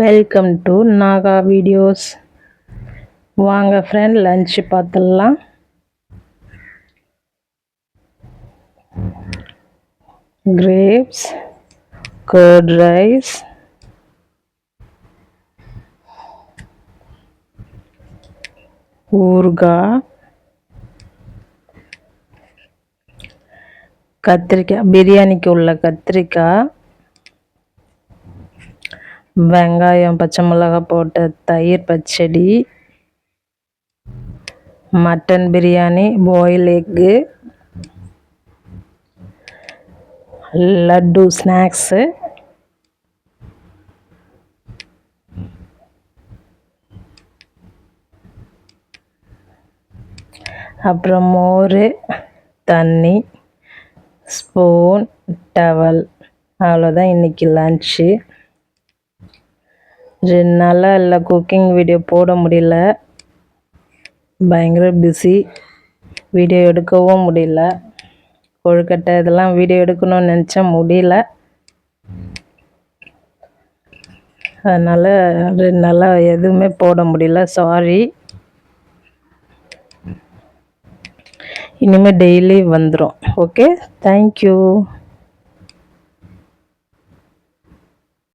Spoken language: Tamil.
வெல்கம் டு நாகா வீடியோஸ் வாங்க ஃப்ரெண்ட் லஞ்சு பார்த்துடலாம். கிரேப்ஸ் கர்ட் ரைஸ் ஊறுகாய் கத்திரிக்காய் பிரியாணிக்கு உள்ள கத்திரிக்காய். வெங்காயம் பச்சை மிளகாய் போட்ட தயிர் பச்சடி mutton biryani boil egg laddu snacks அப்புறம் மோர் தண்ணி ஸ்பூன் டவல் அவ்வளோதான் இன்றைக்கி லன்ச்சு ரெண்டு நாளாக இல்லை குக்கிங் வீடியோ போட முடியல. பயங்கர பிஸி வீடியோ எடுக்கவும் முடியல. கொழுக்கட்டை இதெல்லாம் வீடியோ எடுக்கணும்னு நினச்சா முடியல. அதனால் ரெண்டு நாளாக எதுவுமே போட முடியல. சாரி இனிமேல் டெய்லி வந்துடும் ஓகே தேங்க்யூ